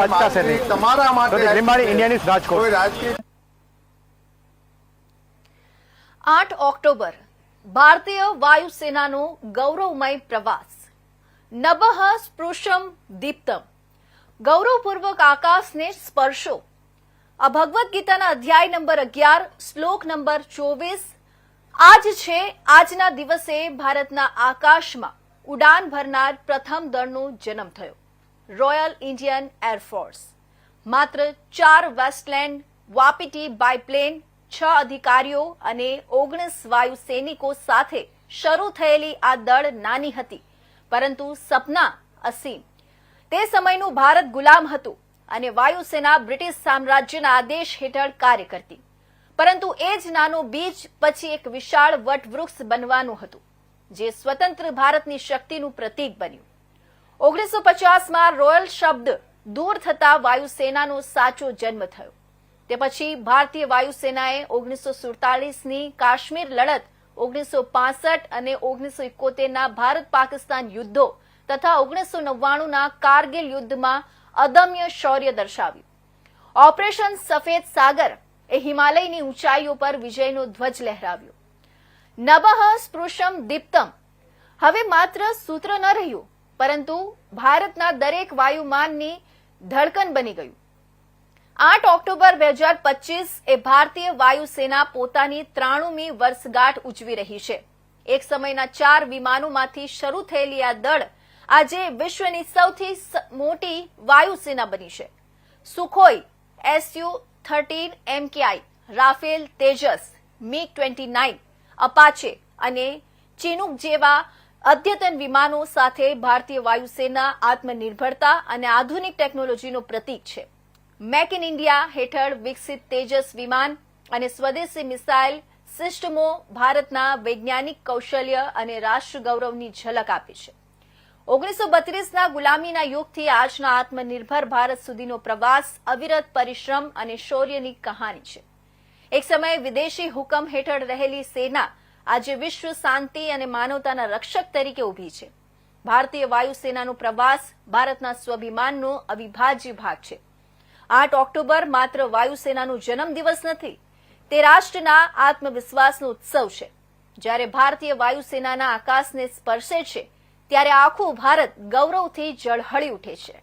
તમારા માટે રાજકોટ. આઠ ઓક્ટોબર ભારતીય વાયુસેનાનો ગૌરવમય પ્રવાસ. નબહ સ્પૃશમ દીપ્તમ. ગૌરવપૂર્વક આકાશને સ્પર્શો. આ ભગવદ્ ગીતાના અધ્યાય નંબર અગિયાર શ્લોક નંબર ચોવીસ. આજ છે આજના દિવસે ભારતના આકાશમાં ઉડાન ભરનાર પ્રથમ દળનો જન્મ થયો. રોયલ ઇન્ડિયન એરફોર્સ માત્ર ચાર વેસ્ટલેન્ડ વાપીટી બાયપ્લેન છ અધિકારીઓ અને ઓગણીસ વાયુ સૈનિકો સાથે શરૂ થયેલી આ દળ નાની હતી, પરંતુ સપના અસીમ. તે સમયનું ભારત ગુલામ હતું અને વાયુસેના બ્રિટિશ સામ્રાજ્યના આદેશ હેઠળ કાર્ય કરતી. પરંતુ એ જ નાનો બીજ પછી એક વિશાળ વટવૃક્ષ બનવાનું હતું, જે સ્વતંત્ર ભારતની શક્તિનું પ્રતીક બન્યું. ઓગણીસો પચાસમાં રોયલ શબ્દ દૂર થતા વાયુસેનાનો સાચો જન્મ થયો. તે પછી ભારતીય વાયુસેનાએ ઓગણીસો સુડતાલીસની કાશ્મીર લડત ઓગણીસો પાસઠ અને ઓગણીસો ઇકોતેરના ભારત પાકિસ્તાન યુદ્ધો તથા ઓગણીસો નવ્વાણુંના કારગિલ યુદ્ધમાં અદમ્ય શૌર્ય દર્શાવ્યું. ઓપરેશન સફેદ સાગર એ હિમાલયની ઊંચાઈઓ પર વિજયનો ધ્વજ લહેરાવ્યો. નબહ સ્પૃશમ દીપ્તમ. હવે માત્ર સૂત્ર ન રહ્યું પરંતુ ભારતના દરેક વાયુમાનની ધડકન બની ગયું. આઠ ઓક્ટોબર બે હજાર પચીસ એ ભારતીય વાયુસેના પોતાની ત્રાણુમી વર્ષગાંઠ ઉજવી રહી છે. એક સમયના ચાર વિમાનોમાંથી શરૂ થયેલી આ દળ આજે વિશ્વની સૌથી મોટી વાયુસેના બની છે. Sukhoi SU thirteen MKI Rafale Tejas MiG twenty nine, Apache અને ચિનુક જેવા અદ્યતન વિમાનો સાથે ભારતીય વાયુસેના આત્મનિર્ભરતા અને આધુનિક ટેકનોલોજીનો પ્રતીક છે. મેક ઇન ઇન્ડિયા હેઠળ વિકસિત તેજસ વિમાન અને સ્વદેશી મિસાઇલ સિસ્ટમો ભારતના વૈજ્ઞાનિક કૌશલ્ય અને રાષ્ટ્ર ગૌરવની ઝલક આપે છે. ઓગણીસો બત્રીસના ગુલામીના યુગથી આજના આત્મનિર્ભર ભારત સુધીનો પ્રવાસ અવિરત પરિશ્રમ અને શૌર્યની કહાની છે. એક સમયે વિદેશી હુકમ હેઠળ રહેલી સેના આજે વિશ્વ શાંતિ અને માનવતાના રક્ષક તરીકે ઊભી છે. ભારતીય વાયુસેનાનો પ્રવાસ ભારતના સ્વાભિમાનનો અવિભાજ્ય ભાગ છે. આઠ ઓક્ટોબર માત્ર વાયુસેનાનો જન્મદિવસ નથી, તે રાષ્ટ્રના આત્મવિશ્વાસનો ઉત્સવ છે. જ્યારે ભારતીય વાયુસેનાના આકાશને સ્પર્શે છે, ત્યારે આખું ભારત ગૌરવથી ઝળહળી ઉઠે છે.